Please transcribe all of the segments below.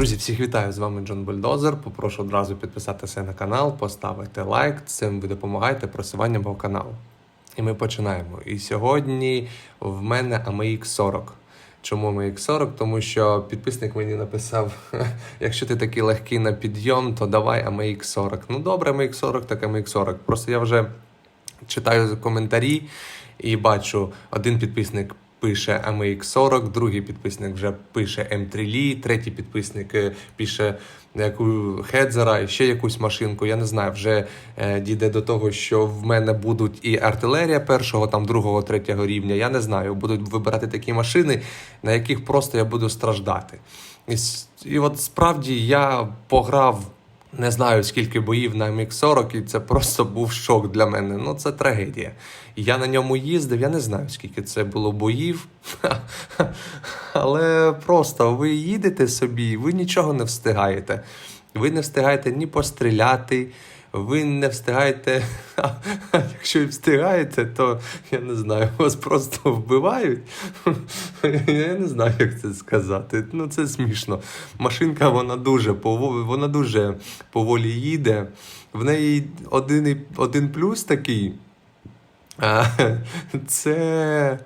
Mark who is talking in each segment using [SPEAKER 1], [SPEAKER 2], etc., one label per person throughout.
[SPEAKER 1] Друзі, всіх вітаю! З вами Джон Бульдозер. Попрошу одразу підписатися на канал, поставити лайк. Цим ви допомагаєте просуванням мого каналу. І ми починаємо. І сьогодні в мене AMX 40. Чому AMX 40? Тому що підписник мені написав: якщо ти такий легкий на підйом, то давай AMX 40. Ну добре, AMX 40, так AMX 40. Просто я вже читаю коментарі і бачу, один підписник пише AMX 40, другий підписник вже пише M3 Lee, третій підписник е, пише яку Хедзера, і ще якусь машинку. Я не знаю, вже е, дійде до того, що в мене будуть і артилерія першого, там другого, третього рівня. Я не знаю, будуть вибирати такі машини, на яких просто я буду страждати. І, і от справді я пограв не знаю скільки боїв на Мік 40, і це просто був шок для мене. Ну це трагедія. Я на ньому їздив, я не знаю скільки це було боїв. Але просто ви їдете собі, ви нічого не встигаєте. Ви не встигаєте ні постріляти, ви не встигаєте. Якщо і встигаєте, то я не знаю, вас просто вбивають. Я не знаю, як це сказати. Ну це смішно. Машинка вона дуже поволі, вона дуже поволі їде. В неї один, один плюс такий. Це,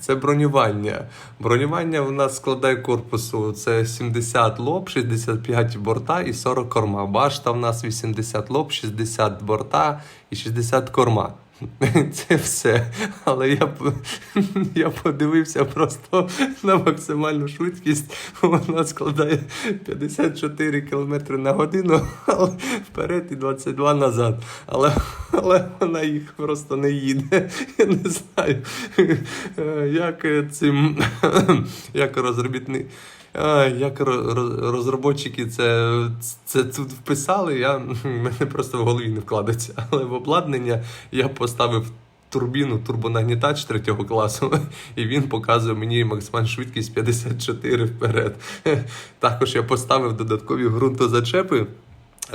[SPEAKER 1] це бронювання. Бронювання в нас складає корпусу. Це 70 лоб, 65 борта і 40 корма. Башта в нас 80 лоб, 60 борта і 60 корма. Це все. Але я, я подивився просто на максимальну швидкість. Вона складає 54 км на годину, але вперед і 22 назад. Але, але вона їх просто не їде. Я не знаю, як цим як розробітни. Як ро- ро- це, це тут вписали, я, мене просто в голові не вкладеться. Але в обладнання я поставив турбіну, турбонагнітач третього класу, і він показує мені максимальну швидкість 54 вперед. Також я поставив додаткові ґрунтозачепи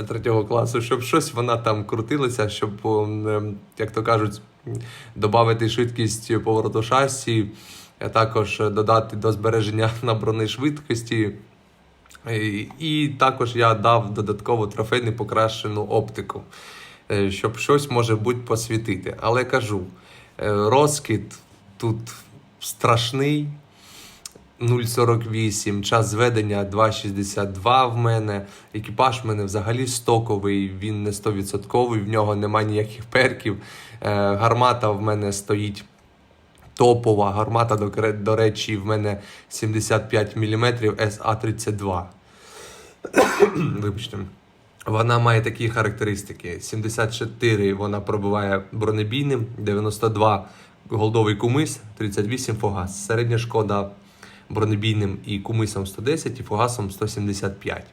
[SPEAKER 1] третього класу, щоб щось вона там крутилася, щоб, ем, як то кажуть, додати швидкість повороту шасі, також додати до збереження набраної швидкості. І, і також я дав додаткову трофейну покращену оптику, е, щоб щось може бути посвітити. Але кажу, е, розкид тут страшний. 0,48, час зведення 2,62 в мене. Екіпаж в мене взагалі стоковий, він не 100%, в нього немає ніяких перків. Е, гармата в мене стоїть топова. Гармата, до, до речі, в мене 75 мм SA-32. Вибачте. Вона має такі характеристики: 74 вона пробиває бронебійним, 92 голдовий кумис, 38 фугас. Середня шкода бронебійним і кумисом 110 і фугасом 175.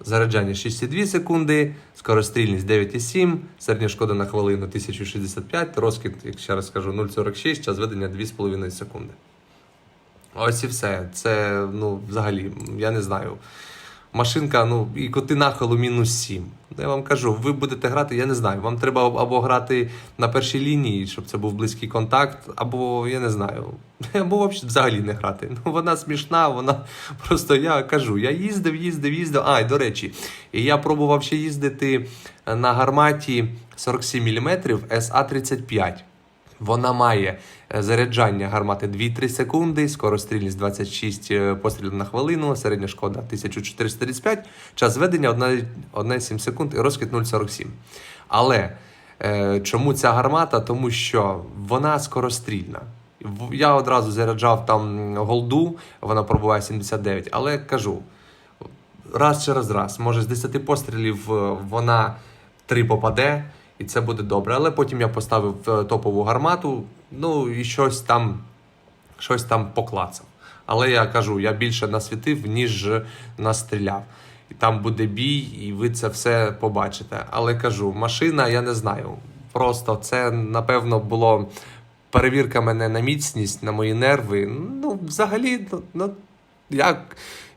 [SPEAKER 1] Заряджання 6,2 секунди, скорострільність 9,7, середня шкода на хвилину 1065, розкид, як ще раз скажу, 0,46, час ведення 2,5 секунди. Ось і все. Це, ну, взагалі, я не знаю. Машинка, ну, і коти нахилу мінус 7. Ну, Я вам кажу, ви будете грати, я не знаю. Вам треба або грати на першій лінії, щоб це був близький контакт, або я не знаю, або взагалі не грати. Ну, вона смішна, вона просто я кажу, я їздив, їздив, їздив. А, і до речі, я пробував ще їздити на гарматі 47 мм SA-35. Вона має е, заряджання гармати 2-3 секунди, скорострільність 26 е, пострілів на хвилину, середня шкода 1435, час зведення 1,7 секунд і розкид 0,47. Але е, чому ця гармата? Тому що вона скорострільна. Я одразу заряджав там голду, вона пробуває 79, але кажу, раз через раз, може з 10 пострілів е, вона 3 попаде, і це буде добре. Але потім я поставив е, топову гармату, ну і щось там, щось там поклацав. Але я кажу, я більше насвітив, ніж настріляв. І там буде бій, і ви це все побачите. Але кажу, машина, я не знаю. Просто це, напевно, було перевірка мене на міцність, на мої нерви. Ну, взагалі, ну, ну я,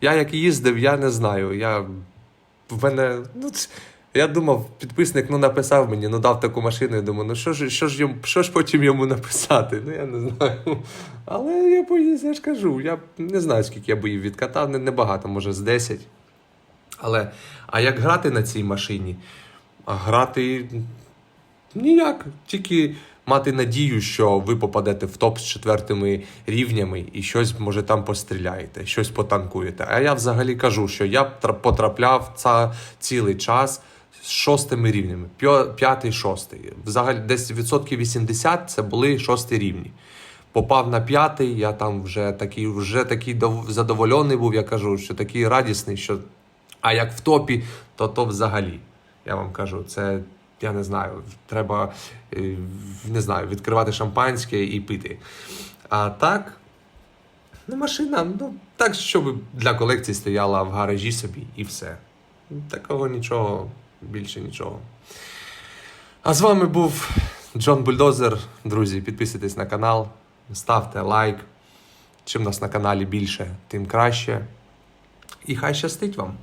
[SPEAKER 1] я як їздив, я не знаю. Я, в мене, ну, Я думав, підписник ну, написав мені, ну дав таку машину. Я думаю, ну що ж, що ж, йому, що ж потім йому написати? Ну я не знаю. Але я боюсь, я ж кажу, я не знаю, скільки я боїв відкатав, не, небагато, може, з 10. Але а як грати на цій машині? А грати ніяк. Тільки мати надію, що ви попадете в топ з четвертими рівнями і щось, може, там постріляєте, щось потанкуєте. А я взагалі кажу, що я тра- потрапляв цілий час з шостими рівнями. П'ятий, шостий. Взагалі, десь відсотків 80 це були шості рівні. Попав на п'ятий, я там вже такий, вже такий задоволений був, я кажу, що такий радісний, що. А як в топі, то то взагалі. Я вам кажу, це я не знаю, треба е, не знаю, відкривати шампанське і пити. А так, ну, машина, ну так, щоб для колекції стояла в гаражі собі і все. Такого нічого, більше нічого. А з вами був Джон Бульдозер. Друзі, підписуйтесь на канал, ставте лайк. Чим нас на каналі більше, тим краще. І хай щастить вам!